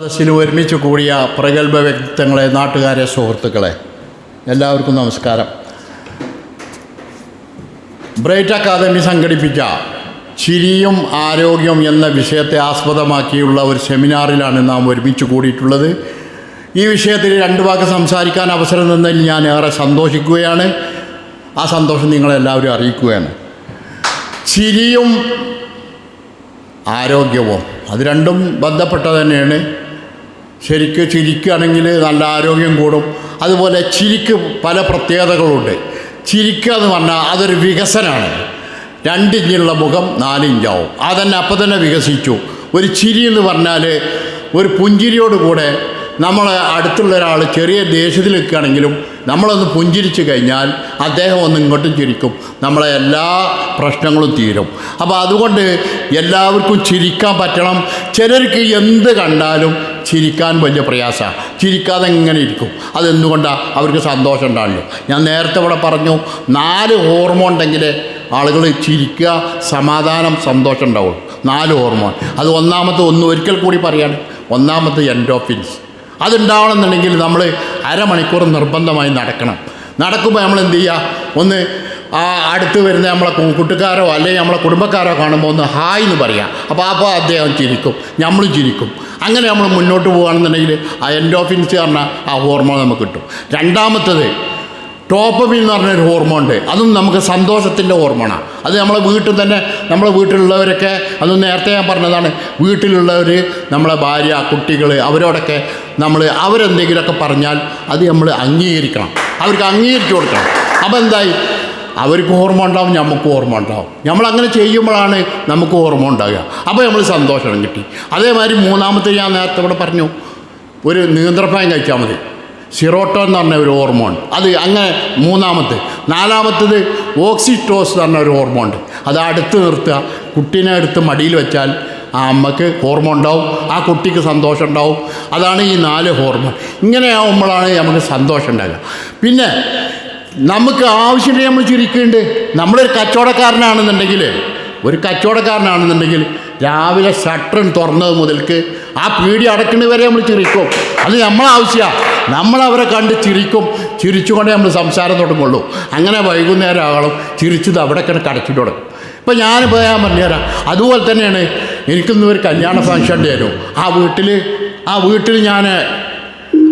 സദസ്സിന് ഒരുമിച്ച് കൂടിയ പ്രഗത്ഭ വ്യക്തിത്വങ്ങളെ നാട്ടുകാരെ സുഹൃത്തുക്കളെ എല്ലാവർക്കും നമസ്കാരം. ബ്രൈറ്റ് അക്കാദമി സംഘടിപ്പിച്ച ചിരിയും ആരോഗ്യം എന്ന വിഷയത്തെ ആസ്പദമാക്കിയുള്ള ഒരു സെമിനാറിലാണ് നാം ഒരുമിച്ച് കൂടിയിട്ടുള്ളത്. ഈ വിഷയത്തിൽ രണ്ട് വാക്ക് സംസാരിക്കാൻ അവസരം നിന്നതിൽ ഞാൻ ഏറെ സന്തോഷിക്കുകയാണ്. ആ സന്തോഷം നിങ്ങളെല്ലാവരും അറിയിക്കുകയാണ്. ചിരിയും ആരോഗ്യവും അത് രണ്ടും ബന്ധപ്പെട്ട തന്നെയാണ്. ശരിക്ക് ചിരിക്കുകയാണെങ്കിൽ നല്ല ആരോഗ്യം കൂടും. അതുപോലെ ചിരിക്ക് പല പ്രത്യേകതകളുണ്ട്. ചിരിക്കുക എന്ന് പറഞ്ഞാൽ അതൊരു വികസനമാണ്. രണ്ടിഞ്ചുള്ള മുഖം നാലിഞ്ചാവും അതന്നെ അപ്പം തന്നെ വികസിച്ചു. ഒരു ചിരി എന്ന് പറഞ്ഞാൽ ഒരു പുഞ്ചിരിയോട് കൂടെ നമ്മൾ അടുത്തുള്ള ഒരാൾ ചെറിയ ദേഷ്യത്തിൽ നിൽക്കുകയാണെങ്കിലും നമ്മളൊന്ന് പുഞ്ചിരിച്ചു കഴിഞ്ഞാൽ അദ്ദേഹം ഒന്ന് ഇങ്ങോട്ടും ചിരിക്കും. നമ്മളെ എല്ലാ പ്രശ്നങ്ങളും തീരും. അപ്പോൾ അതുകൊണ്ട് എല്ലാവർക്കും ചിരിക്കാൻ പറ്റണം. ചിലർക്ക് എന്ത് കണ്ടാലും ചിരിക്കാൻ വലിയ പ്രയാസമാണ് ചിരിക്കാതെ എങ്ങനെ ഇരിക്കും? അതെന്തുകൊണ്ടാണ് അവർക്ക് സന്തോഷം ഉണ്ടാണല്ലോ ഞാൻ നേരത്തെ ഇവിടെ പറഞ്ഞു നാല് ഹോർമോൺ ഉണ്ടെങ്കിൽ ആളുകൾ ചിരിക്കുക സമാധാനം സന്തോഷം ഉണ്ടാവുള്ളൂ. നാല് ഹോർമോൺ അത് ഒന്നാമത്തെ ഒന്ന് ഒരിക്കൽ കൂടി പറയാണ് ഒന്നാമത്തെ എൻഡോഫിൻസ് അതുണ്ടാവണമെന്നുണ്ടെങ്കിൽ നമ്മൾ അരമണിക്കൂർ നിർബന്ധമായി നടക്കണം. നടക്കുമ്പോൾ നമ്മൾ എന്ത് ചെയ്യുക ഒന്ന് ആ അടുത്ത് വരുന്ന നമ്മളെ കൂട്ടുകാരോ അല്ലെങ്കിൽ നമ്മളെ കുടുംബക്കാരോ കാണുമ്പോൾ ഒന്ന് ഹായ് എന്ന് പറയാം. അപ്പോൾ അപ്പോൾ അദ്ദേഹം ചിരിക്കും. നമ്മളും ചിരിക്കും. അങ്ങനെ നമ്മൾ മുന്നോട്ട് പോകുകയാണെന്നുണ്ടെങ്കിൽ ആ എൻഡോഫിൻസ് പറഞ്ഞ ആ ഹോർമോൺ നമുക്ക് കിട്ടും. രണ്ടാമത്തത് ടോപ്പമിൻ എന്ന് പറഞ്ഞൊരു ഹോർമോൺ ഉണ്ട്. അതും നമുക്ക് സന്തോഷത്തിന്റെ ഹോർമോണാണ് അത് നമ്മളെ വീട്ടിൽ തന്നെ നമ്മളെ വീട്ടിലുള്ളവരൊക്കെ അത് നേരത്തെ ഞാൻ പറഞ്ഞതാണ്. വീട്ടിലുള്ളവർ നമ്മളെ ഭാര്യ കുട്ടികൾ അവരോടൊക്കെ നമ്മൾ അവരെന്തെങ്കിലുമൊക്കെ പറഞ്ഞാൽ അത് നമ്മൾ അംഗീകരിക്കണം. അവർക്ക് അംഗീകരിച്ചു കൊടുക്കണം. അപ്പോൾ എന്തായി? അവർക്ക് ഓർമ്മ ഉണ്ടാവും നമുക്ക് ഓർമ്മ ഉണ്ടാവും. നമ്മൾ അങ്ങനെ ചെയ്യുമ്പോഴാണ് നമുക്ക് ഓർമ്മ ഉണ്ടാവുക. അപ്പോൾ നമ്മൾ സന്തോഷം കിട്ടി. അതേമാതിരി മൂന്നാമത്തെ ഞാൻ നേരത്തെ ഇവിടെ പറഞ്ഞു ഒരു നിയന്ത്രപ്പായം കഴിച്ചാൽ മതി. സിറോട്ടോ എന്ന് പറഞ്ഞ ഒരു ഹോർമോൺ. അത് അങ്ങനെ മൂന്നാമത്തെ. നാലാമത്തത് ഓക്സിറ്റോസ് എന്ന് പറഞ്ഞ ഒരു ഹോർമോൺ. ഉണ്ട് അത് അടുത്ത് നിർത്തുക. കുട്ടീനെ എടുത്ത് മടിയിൽ വെച്ചാൽ ആ അമ്മയ്ക്ക് ഹോർമോൺ ഉണ്ടാവും ആ കുട്ടിക്ക് സന്തോഷം ഉണ്ടാവും. അതാണ് ഈ നാല് ഹോർമോൺ. ഇങ്ങനെയാവുമ്പോഴാണ് നമുക്ക് സന്തോഷം ഉണ്ടാകുക പിന്നെ നമുക്ക് ആവശ്യമില്ല നമ്മൾ ചിരിക്കുന്നുണ്ട് നമ്മളൊരു കച്ചവടക്കാരനാണെന്നുണ്ടെങ്കിൽ ഒരു കച്ചവടക്കാരനാണെന്നുണ്ടെങ്കിൽ രാവിലെ ഷട്ടർ തുറന്നത് മുതൽക്ക് ആ പീടി അടക്കുന്നത് വരെ നമ്മൾ ചിരിക്കും. അത് നമ്മളെ ആവശ്യമാണ് നമ്മളവരെ കണ്ട് ചിരിക്കും. ചിരിച്ചുകൊണ്ടേ നമ്മൾ സംസാരം തുടങ്ങുള്ളൂ. അങ്ങനെ വൈകുന്നേരം ആകണം ചിരിച്ചത് അവിടെ കിടന്ന് കടച്ചിട്ട് തുടങ്ങും. ഇപ്പം ഞാനിപ്പോൾ ഞാൻ പറഞ്ഞുതരാം. അതുപോലെ തന്നെയാണ് എനിക്കിന്ന് ഒരു കല്യാണ ഫംഗ്ഷൻ ഉണ്ടായിരുന്നു. ആ വീട്ടിൽ ആ വീട്ടിൽ ഞാൻ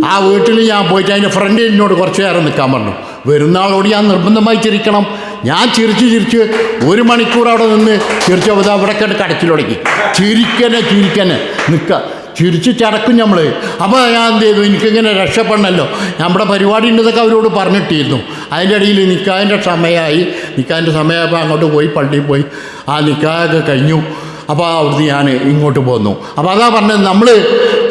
ആ വീട്ടിൽ ഞാൻ പോയിട്ട് അതിന്റെ ഫ്രണ്ട് എന്നോട് കുറച്ച് നേരം നിൽക്കാൻ പറഞ്ഞു. വരുന്നാളോട് ഞാൻ നിർബന്ധമായി ചിരിക്കണം. ഞാൻ ചിരിച്ച് ചിരിച്ച് ഒരു മണിക്കൂർ അവിടെ നിന്ന് ചിരിച്ചപ്പോൾ അവിടെ കണ്ട് കടച്ചിൽ തുടങ്ങി. ചിരിക്കനെ ചിരിക്കനെ. നിൽക്കുക ചിരിച്ച് ചടക്കും നമ്മൾ അപ്പോൾ ഞാൻ എന്ത് ചെയ്തു? എനിക്കിങ്ങനെ രക്ഷപ്പെടണമല്ലോ നമ്മുടെ പരിപാടി ഉണ്ടെന്നൊക്കെ അവരോട് പറഞ്ഞിട്ടിരുന്നു. അതിന്റെ ഇടയിൽ നിൽക്കാതിന്റെ സമയമായി. നിൽക്കാതിന്റെ സമയമായപ്പോൾ അങ്ങോട്ട് പോയി പള്ളിയിൽ പോയി. ആ നിൽക്കാതൊക്കെ കഴിഞ്ഞു. അപ്പോൾ അവിടുന്ന് ഞാൻ ഇങ്ങോട്ട് പോന്നു. അപ്പോൾ അതാ പറഞ്ഞത് നമ്മൾ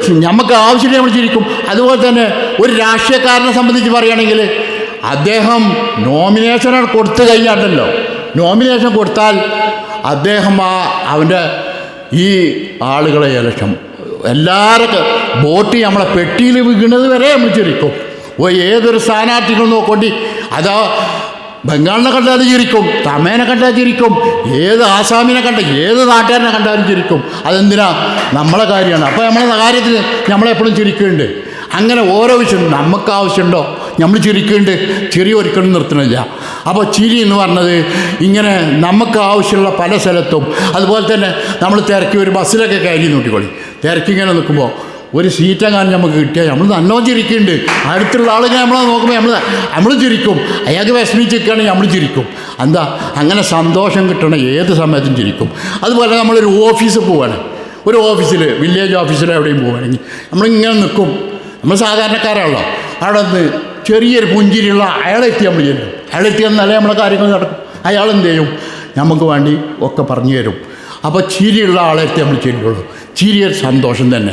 നമുക്ക് ആവശ്യമില്ല നമ്മൾ ചിരിക്കും. അതുപോലെ തന്നെ ഒരു രാഷ്ട്രീയക്കാരനെ സംബന്ധിച്ച് പറയുകയാണെങ്കിൽ അദ്ദേഹം നോമിനേഷൻ കൊടുത്തു കഴിഞ്ഞാണ്ടല്ലോ. നോമിനേഷൻ കൊടുത്താൽ അദ്ദേഹം ആ അവന്റെ ഈ ആളുകളെ ഇലക്ഷൻ എല്ലാവർക്കും വോട്ട് നമ്മളെ പെട്ടിയിൽ വീണത് വരെ നമ്മൾ ചിരിക്കും. ഓ ഏതൊരു സ്ഥാനാർത്ഥികൾ നോക്കൊണ്ടി അതാ ബംഗാളിനെ കണ്ടാലും ചിരിക്കും തമേനെ കണ്ടാൽ ചിരിക്കും ഏത് ആസാമിനെ കണ്ട ഏത് നാട്ടുകാരനെ കണ്ടാലും ചിരിക്കും. അതെന്തിനാ? നമ്മളെ കാര്യമാണ്. അപ്പോൾ നമ്മളെ കാര്യത്തിൽ നമ്മളെപ്പോഴും ചിരിക്കുന്നുണ്ട്. അങ്ങനെ ഓരോ വിഷയം നമുക്ക് ആവശ്യമുണ്ടോ? നമ്മൾ ചിരിക്കേണ്ട ചിരി ഒരിക്കലും നിർത്തണില്ല അപ്പോൾ ചിരി എന്ന് പറഞ്ഞത് ഇങ്ങനെ നമുക്ക് ആവശ്യമുള്ള പല സ്ഥലത്തും അതുപോലെ തന്നെ നമ്മൾ തിരക്കി ഒരു ബസ്സിലൊക്കെ കയറി നോക്കിക്കോളി. തിരക്കി ഇങ്ങനെ നിൽക്കുമ്പോൾ ഒരു സീറ്റെങ്ങാനും നമുക്ക് കിട്ടിയാൽ നമ്മൾ നല്ലോണം ചിരിക്കുന്നുണ്ട്. അടുത്തുള്ള ആളുകൾ നമ്മളെ നോക്കുമ്പോൾ നമ്മൾ നമ്മൾ ചിരിക്കും. അയാൾക്ക് വിഷമിച്ചിരിക്കുകയാണെങ്കിൽ നമ്മൾ ചിരിക്കും. എന്താ? അങ്ങനെ സന്തോഷം കിട്ടണ ഏത് സമയത്തും ചിരിക്കും. അതുപോലെ നമ്മളൊരു ഓഫീസിൽ പോവാണ് ഒരു ഓഫീസിൽ വില്ലേജ് ഓഫീസിൽ എവിടെയും പോവുകയാണെങ്കിൽ നമ്മളിങ്ങനെ നിൽക്കും. നമ്മൾ സാധാരണക്കാരാണല്ലോ. അവിടെ നിന്ന് ചെറിയൊരു പുഞ്ചിരിയുള്ള അയാളെത്തി നമ്മൾ ചെല്ലും അയാളെത്തി എന്നാലേ നമ്മളെ കാര്യങ്ങൾ നടക്കും. അയാൾ എന്ത് ചെയ്യും? നമുക്ക് വേണ്ടി ഒക്കെ പറഞ്ഞു തരും. അപ്പോൾ ചിരിയുള്ള ആളെത്തി നമ്മൾ ചെല്ലുള്ളൂ ചിരിയൊരു സന്തോഷം തന്നെ.